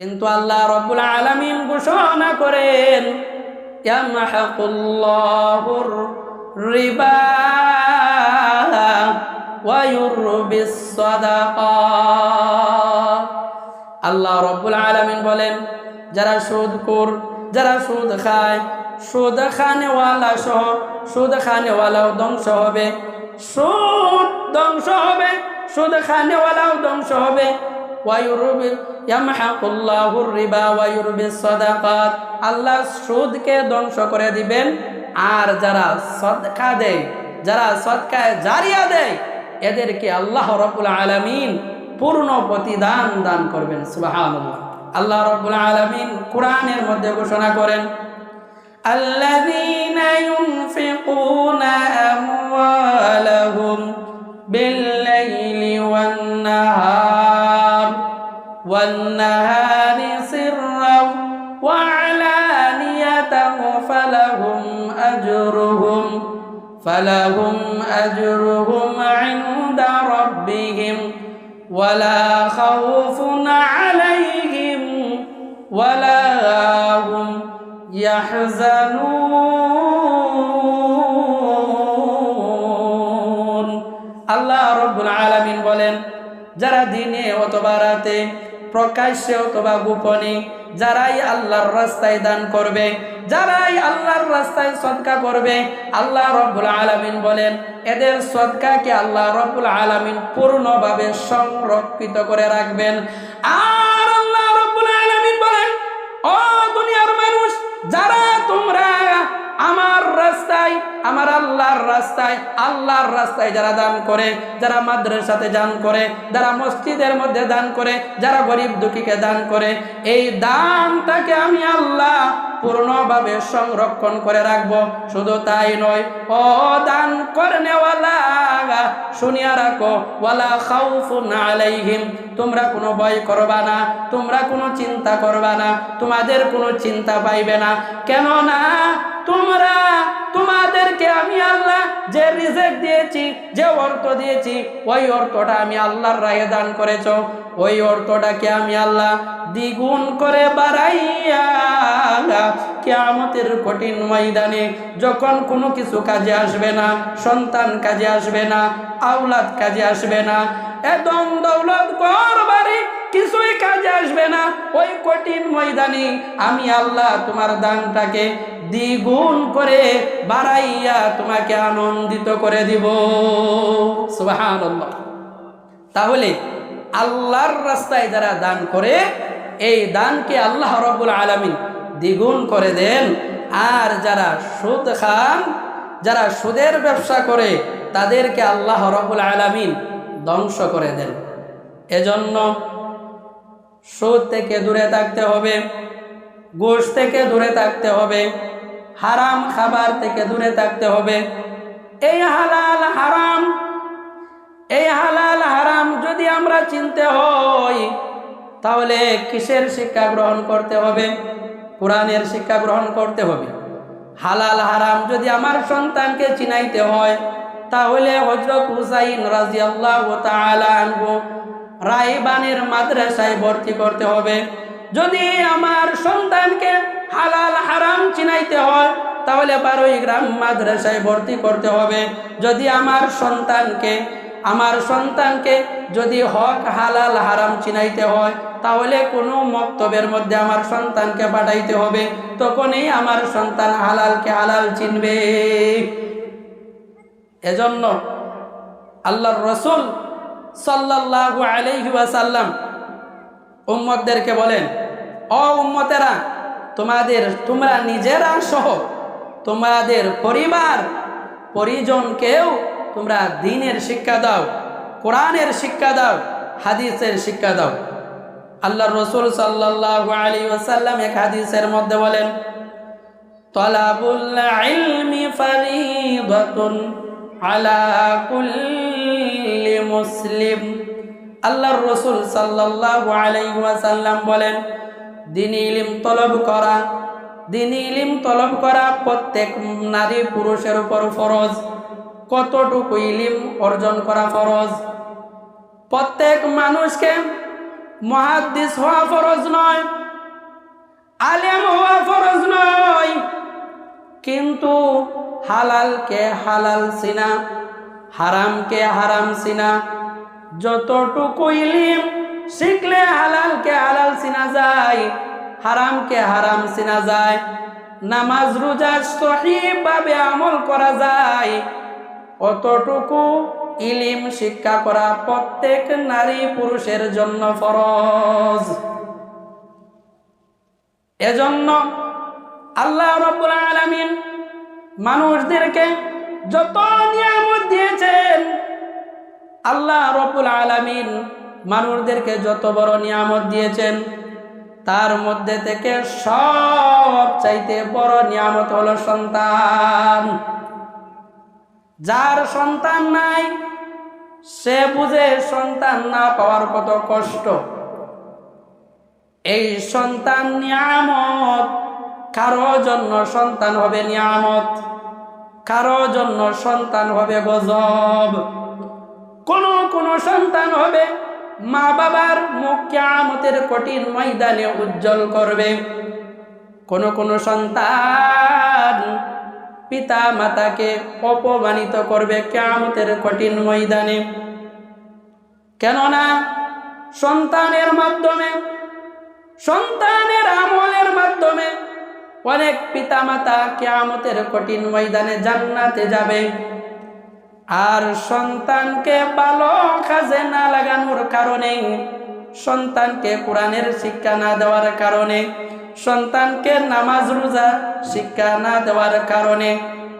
কিন্তু আল্লাহ রব্বুল আলমিন ঘোষণা করেন আল্লাহ রব্বুল আলমিন বলেন, যারা সুদ কর, যারা সুদ খায়, সুদ খানেওয়ালা সহ, সুদ খানেওয়ালাও ধ্বংস হবে। সুদ ধ্বংস হবে, সুদ খানেওয়ালাও ধ্বংস হবে। ওয়ায়ুরবি ইয়ামহাকুল্লাহুর রিবা ওয়ায়ুরবি সাদাকাত আল্লাহ সুদকে ধ্বংস করে দিবেন আর যারা সদকা দেয় যারা সদকায় জারিয়া দেয় এদেরকে আল্লাহ রব্বুল আলামিন পূর্ণ প্রতিদান দান করবেন সুবহানাল্লাহ আল্লাহ রব্বুল আলামিন কোরআনের মধ্যে ঘোষণা করেন الذين ينفقون أموالهم بالليل أجرهم فلهم أجرهم عند ربهم ولا خوف عليهم ولا هم يحزنون আল্লাহ রব্বুল আলামিন বলেন যারা দিনে অথবা রাতে প্রকাশ্যে অথবা গোপনে যারাই আল্লাহর রাস্তায় দান করবে, যারাই আল্লাহর রাস্তায় সদকা করবে, আল্লাহ রব্বুল আলামিন বলেন, এদের সদকাকে আল্লাহ রব্বুল আলামিন পূর্ণভাবে সংরক্ষিত করে রাখবেন। আর আমার রাস্তায়, আমার আল্লাহর রাস্তায় আল্লাহর রাস্তায় যারা দান করে, যারা মাদ্রাসাতে দান করে, যারা মসজিদের মধ্যে দান করে, যারা গরিব দুঃখীকে দান করে, এই দানটাকে আমি আল্লাহ পূর্ণভাবে সংরক্ষণ করে রাখব। শুধু তাই নয়, ও দান করনেওয়ালা, শুনিয়া রাখো, ওয়ালা খাউফুন আলাইহিম, তোমরা কোনো ভয় করবা না, তোমরা কোনো চিন্তা করবা না, তোমাদের কোনো চিন্তা পাইবে না। কেন না তোমরা, তোমাদেরকে আমি আল্লাহ যে রিজেক্ট দিয়েছি, যে অর্থ দিয়েছি, ওই অর্থটা আমি আল্লাহর রায়ে দান করেছ। ওই অর্থটাকে আমি আল্লাহ দ্বিগুণ করে বাড়াইয়া কেয়ামতের কঠিন ময়দানে যখন কোনো কিছু কাজে আসবে না, সন্তান কাজে আসবে না, আওলাদ কাজে আসবে না একদম দৌলত কর বাড়ি কিছুই কাজে আসবে না, ওই কঠিন ময়দানে আমি আল্লাহ তোমার দানটাকে দ্বিগুণ করে বাড়াইয়া তোমাকে আনন্দিত করে দিব। তাহলে আল্লাহর রাস্তায় যারা দান করে, এই দানকে আল্লাহ রব্বুল আলামিন দ্বিগুণ করে দেন। আর যারা সুদ খান, যারা সুদের ব্যবসা করে, তাদেরকে আল্লাহ রব্বুল আলামিন ধ্বংস করে দেন। এজন্য সুদ থেকে দূরে থাকতে হবে গোশ থেকে দূরে থাকতে হবে হারাম খাবার থেকে দূরে থাকতে হবে। এই হালাল হারাম, এই হালাল হারাম যদি আমরা চিনতে হই, তাহলে কিসের শিক্ষা গ্রহণ করতে হবে? কোরআনের শিক্ষা গ্রহণ করতে হবে। হালাল হারাম যদি আমার সন্তানকে চিনাইতে হয়, তাহলে হজরত হুসাইন রাজি আল্লাহ আনব রাইবানের মাদ্রাসায় ভর্তি করতে হবে। যদি আমার সন্তানকে হালাল চিনাইতে হয়, তাহলে বারোই গ্রাম মাদ্রাসায় ভর্তি করতে হবে। যদি আমার সন্তানকে আমার সন্তানকে যদি হক, হালাল, হারাম চিনাইতে হয়, তাহলে কোনো মক্তবের মধ্যে আমার সন্তানকে পাঠাইতে হবে। তখনই আমার সন্তান হালালকে হালাল চিনবে। এজন্য আল্লাহর রসুল সাল্লাল্লাহু আলাইহি ওয়াসাল্লাম উম্মতদেরকে বলেন, ও উম্মতেরা তোমাদের, তোমরা নিজেরা সহ, তোমাদের পরিবার পরিজনকেও তোমরা দিনের শিক্ষা দাও, কোরআনের শিক্ষা দাও, হাদিসের শিক্ষা দাও। আল্লাহ রসুল সাল্লাল্লাহু আলাইহি ওয়াসাল্লাম এক হাদিসের মধ্যে বলেন, তলাবুল আলা মুসলিম। আল্লাহর রসুল সাল্লাল্লাহু আলাইহি ওয়াসাল্লাম বলেন দিন তলব করা। দিন তলব করা প্রত্যেক নারী পুরুষের উপর ফরজ। কতটুকু ইলিম অর্জন করা ফরজ? প্রত্যেক মানুষকে মহাদ্দিস হওয়া ফরজ নয়, আলেম হওয়া ফরজ নয়। কিন্তু হালালকে হালাল সিনা হারামকে হারাম সিনা যতটুকু ইলিম শিখলে হালালকে হালাল সিনা যায়, হারামকে হারাম সিনা যায়। নামাজ, রোজা সহিভাবে আমল করা যায়। অতটুকু ইলিম শিক্ষা করা প্রত্যেক নারী পুরুষের জন্য ফরজ। এজন্য আল্লাহ রব্বুল আলামিন মানুষদেরকে যত নিয়ামত দিয়েছেন, আল্লাহ রব্বুল আলামিন মানুষদেরকে যত বড় নিয়ামত দিয়েছেন, তার মধ্যে থেকে সব চাইতে বড় নিয়ামত হলো সন্তান। যার সন্তান নাই, সে বুঝে সন্তান না পাওয়ার কত কষ্ট। এই সন্তান নিয়ামত কারও জন্য সন্তান হবে নিয়ামত, কারও জন্য সন্তান হবে গজব। কোন কোন সন্তান হবে মা বাবার মুখ কেয়ামতের কঠিন ময়দানে উজ্জ্বল করবে। কোন কোন সন্তান পিতা মাতাকে অপমানিত করবে কেয়ামতের কঠিন ময়দানে। কেননা সন্তানের মাধ্যমে, সন্তানের আমলের মাধ্যমে অনেক পিতা মাতা কেয়ামতের কঠিন ময়দানে জান্নাতে যাবে। আর সন্তানকে ভালো কাজে না লাগানোর কারণে, সন্তানকে কোরআনের শিক্ষা না দেওয়ার কারণে, সন্তানকে নামাজ রোজা শিক্ষা না দেওয়ার কারণে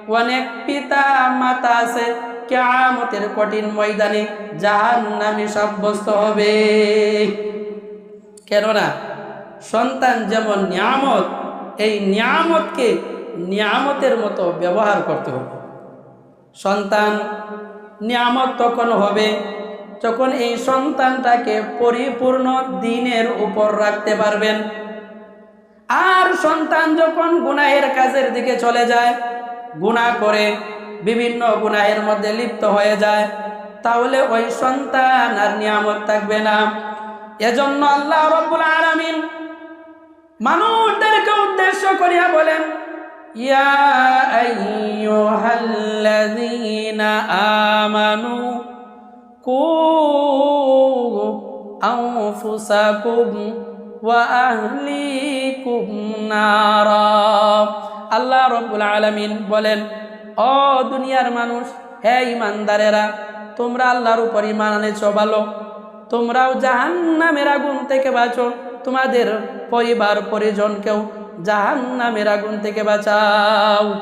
অনেক পিতা মাতা আছে, কেয়ামতের কঠিন ময়দানে জাহান্নামী সাব্যস্ত হবে। কেননা সন্তান যেমন নিয়ামত, এই নিয়ামতকে নিয়ামতের মতো ব্যবহার করতে হবে। সন্তান নিয়ামত তখন হবে। যখন এই সন্তানটাকে পরিপূর্ণ দিনের উপর রাখতে পারবেন। আর সন্তান যখন গুনাহের কাজের দিকে চলে যায়, গুনাহ করে, বিভিন্ন গুনাহের মধ্যে লিপ্ত হয়ে যায়, তাহলে ওই সন্তান আর নিয়ামত থাকবে না। এজন্য আল্লাহ রব্বুল আলামিন মানুষদেরকে উদ্দেশ্য করিয়া বলেন, ইয়া ওয়া আহলিকুম নারা আল্লাহ রব্বুল আলামিন বলেন, ও দুনিয়ার মানুষ, হে ইমানদারেরা তোমরা আল্লাহর উপর ইমান আনেছ, ভালো। তোমরাও জাহান্নামের আগুন থেকে বাঁচো। তোমাদের পরিবার পরিজনকেও জাহান্নামের আগুন থেকে বাঁচাও।